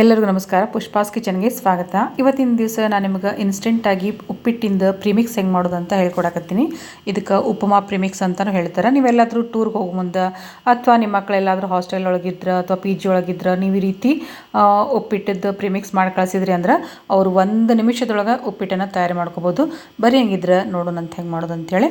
ಎಲ್ಲರಿಗೂ ನಮಸ್ಕಾರ. ಪುಷ್ಪಾಸ್ ಕಿಚನ್ಗೆ ಸ್ವಾಗತ. ಇವತ್ತಿನ ದಿವಸ ನಾನು ನಿಮಗೆ ಇನ್ಸ್ಟೆಂಟಾಗಿ ಉಪ್ಪಿಟ್ಟಿಂದ ಪ್ರಿಮಿಕ್ಸ್ ಹೆಂಗೆ ಮಾಡೋದು ಅಂತ ಹೇಳ್ಕೊಡಕತ್ತೀನಿ. ಇದಕ್ಕೆ ಉಪಮಾ ಪ್ರಿಮಿಕ್ಸ್ ಅಂತಲೂ ಹೇಳ್ತಾರೆ. ನೀವೆಲ್ಲಾದರೂ ಟೂರ್ಗೆ ಹೋಗೋ ಮುಂದೆ, ಅಥವಾ ನಿಮ್ಮ ಮಕ್ಕಳೆಲ್ಲಾದರೂ ಹಾಸ್ಟೆಲ್ ಒಳಗಿದ್ರೆ, ಅಥವಾ ಪಿ ಜಿ ಒಳಗಿದ್ರೆ, ನೀವು ಈ ರೀತಿ ಉಪ್ಪಿಟ್ಟದ್ದು ಪ್ರಿಮಿಕ್ಸ್ ಮಾಡಿ ಕಳಿಸಿದ್ರಿ ಅಂದ್ರೆ ಅವರು ಒಂದು ನಿಮಿಷದೊಳಗೆ ಉಪ್ಪಿಟ್ಟನ್ನು ತಯಾರು ಮಾಡ್ಕೋಬೋದು. ಬರೀ ಹೆಂಗಿದ್ರೆ ನೋಡೋಣ ಅಂತ ಹೆಂಗೆ ಮಾಡೋದು ಅಂಥೇಳಿ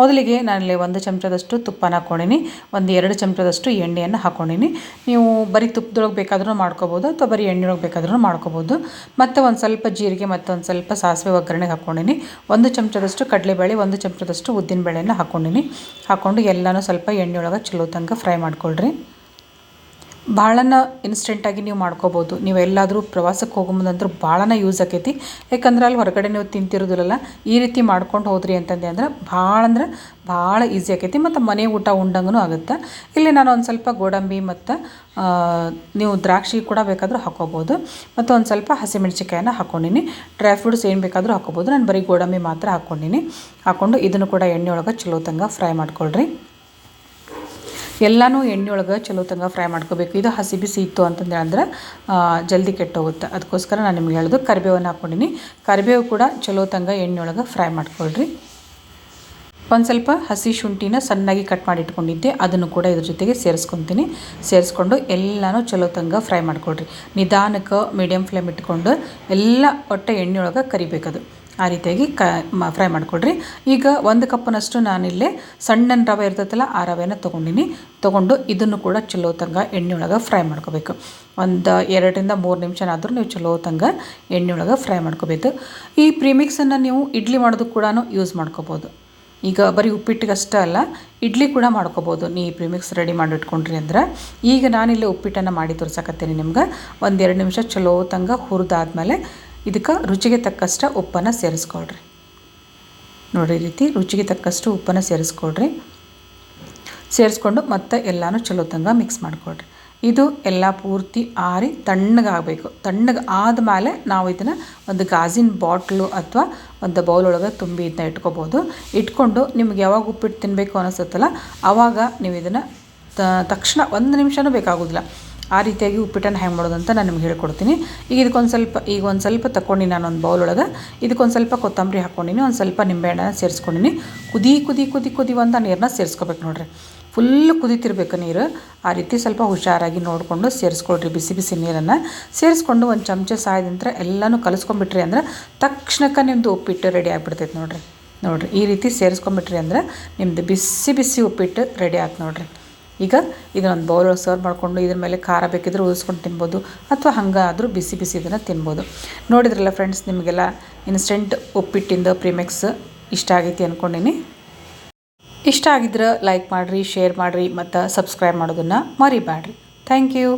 ಮೊದಲಿಗೆ ನಾನಿಲ್ಲಿ ಒಂದು ಚಮಚದಷ್ಟು ತುಪ್ಪನ ಹಾಕ್ಕೊಂಡಿನಿ ಒಂದು ಎರಡು ಚಮಚದಷ್ಟು ಎಣ್ಣೆಯನ್ನು ಹಾಕ್ಕೊಂಡೀನಿ ನೀವು ಬರೀ ತುಪ್ಪದೊಳಗೆ ಬೇಕಾದ್ರೂ ಮಾಡ್ಕೋಬೋದು ಅಥವಾ ಬರೀ ಎಣ್ಣೆಯೊಳಗೆ ಬೇಕಾದ್ರೂ ಮಾಡ್ಕೋಬೋದು. ಮತ್ತು ಒಂದು ಸ್ವಲ್ಪ ಜೀರಿಗೆ ಮತ್ತು ಒಂದು ಸ್ವಲ್ಪ ಸಾಸಿವೆ ಒಗ್ಗರಣೆಗೆ ಹಾಕ್ಕೊಂಡಿನಿ ಒಂದು ಚಮಚದಷ್ಟು ಕಡಲೆಬೇಳೆ, ಒಂದು ಚಮಚದಷ್ಟು ಉದ್ದಿನ ಬೇಳೆಯನ್ನು ಹಾಕ್ಕೊಂಡಿನಿ ಹಾಕ್ಕೊಂಡು ಎಲ್ಲನೂ ಸ್ವಲ್ಪ ಎಣ್ಣೆಯೊಳಗೆ ಚಲೋ ತನಕ ಫ್ರೈ ಮಾಡ್ಕೊಳ್ರಿ. ಭಾಳನ ಇನ್ಸ್ಟೆಂಟಾಗಿ ನೀವು ಮಾಡ್ಕೋಬೋದು. ನೀವು ಎಲ್ಲಾದರೂ ಪ್ರವಾಸಕ್ಕೆ ಹೋಗೋ ಮುಂದಂದ್ರೆ ಭಾಳನ ಯೂಸ್ ಆಕೈತಿ. ಯಾಕಂದ್ರೆ ಅಲ್ಲಿ ಹೊರಗಡೆ ನೀವು ತಿಂತಿರೋದಿಲ್ಲ ಈ ರೀತಿ ಮಾಡ್ಕೊಂಡು ಹೋದ್ರಿ ಅಂತಂದೆ ಅಂದ್ರೆ ಭಾಳ ಅಂದ್ರೆ ಭಾಳ ಈಸಿ ಆಕೈತಿ. ಮತ್ತು ಮನೆ ಊಟ ಉಂಡಂಗೂ ಆಗುತ್ತೆ. ಇಲ್ಲಿ ನಾನು ಒಂದು ಸ್ವಲ್ಪ ಗೋಡಂಬಿ ಮತ್ತು ನೀವು ದ್ರಾಕ್ಷಿ ಕೂಡ ಬೇಕಾದರೂ ಹಾಕೋಬೋದು. ಮತ್ತು ಒಂದು ಸ್ವಲ್ಪ ಹಸಿಮೆಣ್ಸಿಕಾಯನ್ನು ಹಾಕ್ಕೊಂಡಿನಿ ಡ್ರೈ ಫ್ರೂಟ್ಸ್ ಏನು ಬೇಕಾದರೂ ಹಾಕೋಬೋದು. ನಾನು ಬರೀ ಗೋಡಂಬಿ ಮಾತ್ರ ಹಾಕ್ಕೊಂಡಿನಿ ಹಾಕ್ಕೊಂಡು ಇದನ್ನು ಕೂಡ ಎಣ್ಣೆ ಒಳಗೆ ಚಲೋ ತಂಗ ಫ್ರೈ ಮಾಡ್ಕೊಳ್ರಿ. ಎಲ್ಲನೂ ಎಣ್ಣೆ ಒಳಗೆ ಚಲೋ ತಂಗ ಫ್ರೈ ಮಾಡ್ಕೋಬೇಕು. ಇದು ಹಸಿ ಬಿಸಿ ಇತ್ತು ಅಂತಂದು ಅಂದ್ರೆ ಜಲ್ದಿ ಕೆಟ್ಟೋಗುತ್ತೆ. ಅದಕ್ಕೋಸ್ಕರ ನಾನು ನಿಮ್ಗೆ ಹೇಳೋದು ಕರಿಬೇವನ್ನು ಹಾಕ್ಕೊಂಡಿನಿ ಕರಿಬೇವು ಕೂಡ ಚಲೋ ತಂಗ ಎಣ್ಣೆ ಒಳಗೆ ಫ್ರೈ ಮಾಡ್ಕೊಳ್ರಿ. ಒಂದು ಸ್ವಲ್ಪ ಹಸಿ ಶುಂಠಿನ ಸಣ್ಣಾಗಿ ಕಟ್ ಮಾಡಿ ಇಟ್ಕೊಂಡಿದ್ದೆ. ಅದನ್ನು ಕೂಡ ಇದ್ರ ಜೊತೆಗೆ ಸೇರಿಸ್ಕೊತೀನಿ. ಸೇರಿಸ್ಕೊಂಡು ಎಲ್ಲನೂ ಚಲೋ ತಂಗ ಫ್ರೈ ಮಾಡ್ಕೊಳ್ರಿ. ನಿಧಾನಕ್ಕೆ ಮೀಡಿಯಮ್ ಫ್ಲೇಮ್ ಇಟ್ಕೊಂಡು ಎಲ್ಲ ಒಟ್ಟೆ ಎಣ್ಣೆ ಒಳಗೆ ಕರಿಬೇಕದು. ಆ ರೀತಿಯಾಗಿ ಕ ಫ್ರೈ ಮಾಡ್ಕೊಳ್ರಿ ಈಗ ಒಂದು ಕಪ್ನಷ್ಟು ನಾನಿಲ್ಲೇ ಸಣ್ಣನ ರವೆ ಇರ್ತೈತಲ್ಲ, ಆ ರವೆನ ತೊಗೊಂಡಿನಿ. ತೊಗೊಂಡು ಇದನ್ನು ಕೂಡ ಚಲೋ ತಂಗ ಎಣ್ಣೆ ಒಳಗೆ ಫ್ರೈ ಮಾಡ್ಕೋಬೇಕು. ಒಂದು ಎರಡರಿಂದ ಮೂರು ನಿಮಿಷನಾದರೂ ನೀವು ಚಲೋ ತಂಗ ಎಣ್ಣೆ ಒಳಗೆ ಫ್ರೈ ಮಾಡ್ಕೋಬೇಕು. ಈ ಪ್ರೀಮಿಕ್ಸನ್ನು ನೀವು ಇಡ್ಲಿ ಮಾಡೋದು ಕೂಡ ಯೂಸ್ ಮಾಡ್ಕೋಬೋದು. ಈಗ ಬರೀ ಉಪ್ಪಿಟ್ಟಿಗಷ್ಟೇ ಅಲ್ಲ, ಇಡ್ಲಿ ಕೂಡ ಮಾಡ್ಕೋಬೋದು. ನೀ ಪ್ರೀಮಿಕ್ಸ್ ರೆಡಿ ಮಾಡಿ ಇಟ್ಕೊಂಡ್ರಿ ಅಂದ್ರೆ. ಈಗ ನಾನಿಲ್ಲಿ ಉಪ್ಪಿಟ್ಟನ್ನು ಮಾಡಿ ತೋರ್ಸಕತ್ತೀನಿ ನಿಮ್ಗೆ. ಒಂದೆರಡು ನಿಮಿಷ ಚಲೋ ತಂಗ ಹುರಿದಾದ್ಮೇಲೆ ಇದಕ್ಕೆ ರುಚಿಗೆ ತಕ್ಕಷ್ಟು ಉಪ್ಪನ್ನು ಸೇರಿಸ್ಕೊಳ್ರಿ. ನೋಡಿ ರೀತಿ ರುಚಿಗೆ ತಕ್ಕಷ್ಟು ಉಪ್ಪನ್ನು ಸೇರಿಸ್ಕೊಳ್ರಿ. ಸೇರಿಸ್ಕೊಂಡು ಮತ್ತೆ ಎಲ್ಲನೂ ಚಲೋ ತಂಗ ಮಿಕ್ಸ್ ಮಾಡ್ಕೊಳ್ರಿ. ಇದು ಎಲ್ಲ ಪೂರ್ತಿ ಆರಿ ತಣ್ಣಗಾಗಬೇಕು ತಣ್ಣಗೆ ಆದಮೇಲೆ ನಾವು ಇದನ್ನು ಒಂದು ಗಾಜಿನ ಬಾಟ್ಲು ಅಥವಾ ಒಂದು ಬೌಲ್ ಒಳಗೆ ತುಂಬಿ ಇದನ್ನ ಇಟ್ಕೋಬೋದು. ಇಟ್ಕೊಂಡು ನಿಮ್ಗೆ ಯಾವಾಗ ಉಪ್ಪಿಟ್ಟು ತಿನ್ನಬೇಕು ಅನಿಸುತ್ತಲ್ಲ ಆವಾಗ ನೀವು ಇದನ್ನು ತಕ್ಷಣ ಒಂದು ನಿಮಿಷನೂ ಬೇಕಾಗೋದಿಲ್ಲ. ಆ ರೀತಿಯಾಗಿ ಉಪ್ಪಿಟ್ಟನ್ನು ಹ್ಯಾಂಗೆ ಮಾಡೋದು ಅಂತ ನಾನು ನಿಮ್ಗೆ ಹೇಳ್ಕೊಡ್ತೀನಿ. ಈಗ ಇದಕ್ಕೊಂದು ಸ್ವಲ್ಪ, ಈಗ ಒಂದು ಸ್ವಲ್ಪ ತಗೊಂಡು ಬೌಲ್ ಒಳಗೆ, ಇದಕ್ಕೊಂದು ಸ್ವಲ್ಪ ಕೊತ್ತಂಬರಿ ಹಾಕ್ಕೊಂಡಿನಿ, ಒಂದು ಸ್ವಲ್ಪ ನಿಂಬೆಹಣ್ಣನ್ನ ಸೇರಿಸ್ಕೊಂಡಿನಿ. ಕುದಿ ಕುದಿ ಕುದಿ ಕುದಿ ಒಂದು ನೀರನ್ನ ಸೇರಿಸ್ಕೋಬೇಕು ನೋಡ್ರಿ. ಫುಲ್ ಕುದಿತಿರ್ಬೇಕು ನೀರು, ಆ ರೀತಿ ಸ್ವಲ್ಪ ಹುಷಾರಾಗಿ ನೋಡಿಕೊಂಡು ಸೇರಿಸ್ಕೊಳ್ರಿ, ಬಿಸಿ ಬಿಸಿ ನೀರನ್ನು. ಸೇರಿಸ್ಕೊಂಡು ಒಂದು ಚಮಚ ಸಾಯದಂತ್ರ ಎಲ್ಲನೂ ಕಲಿಸ್ಕೊಂಬಿಟ್ರಿ ಅಂದ್ರೆ ತಕ್ಷಣಕ್ಕೆ ನಿಮ್ಮದು ಉಪ್ಪಿಟ್ಟು ರೆಡಿ ಆಗಿಬಿಡ್ತೈತೆ ನೋಡಿರಿ. ನೋಡ್ರಿ, ಈ ರೀತಿ ಸೇರಿಸ್ಕೊಂಬಿಟ್ರಿ ಅಂದ್ರೆ ನಿಮ್ಮದು ಬಿಸಿ ಬಿಸಿ ಉಪ್ಪಿಟ್ಟು ರೆಡಿ ಆಯ್ತು ನೋಡ್ರಿ. ಈಗ ಇದನ್ನೊಂದು ಬೌಲ್ ಸರ್ವ್ ಮಾಡಿಕೊಂಡು ಇದ್ರ ಮೇಲೆ ಖಾರ ಬೇಕಿದ್ರೆ ಉದಿಸ್ಕೊಂಡು ತಿನ್ಬೋದು ಅಥವಾ ಹಂಗಾದರೂ ಬಿಸಿ ಬಿಸಿ ಇದನ್ನು ತಿನ್ಬೋದು. ನೋಡಿದ್ರಲ್ಲ ಫ್ರೆಂಡ್ಸ್ ನಿಮಗೆಲ್ಲ ಇನ್ಸ್ಟೆಂಟ್ ಉಪ್ಪಿಟ್ಟಿಂದ ಪ್ರಿಮಿಕ್ಸ್ ಇಷ್ಟ ಆಗೈತಿ ಅಂದ್ಕೊಂಡಿನಿ ಇಷ್ಟ ಆಗಿದ್ರೆ ಲೈಕ್ ಮಾಡಿರಿ ಶೇರ್ ಮಾಡಿರಿ ಮತ್ತು ಸಬ್ಸ್ಕ್ರೈಬ್ ಮಾಡೋದನ್ನು ಮರಿಬೇಡ್ರಿ ಥ್ಯಾಂಕ್ ಯು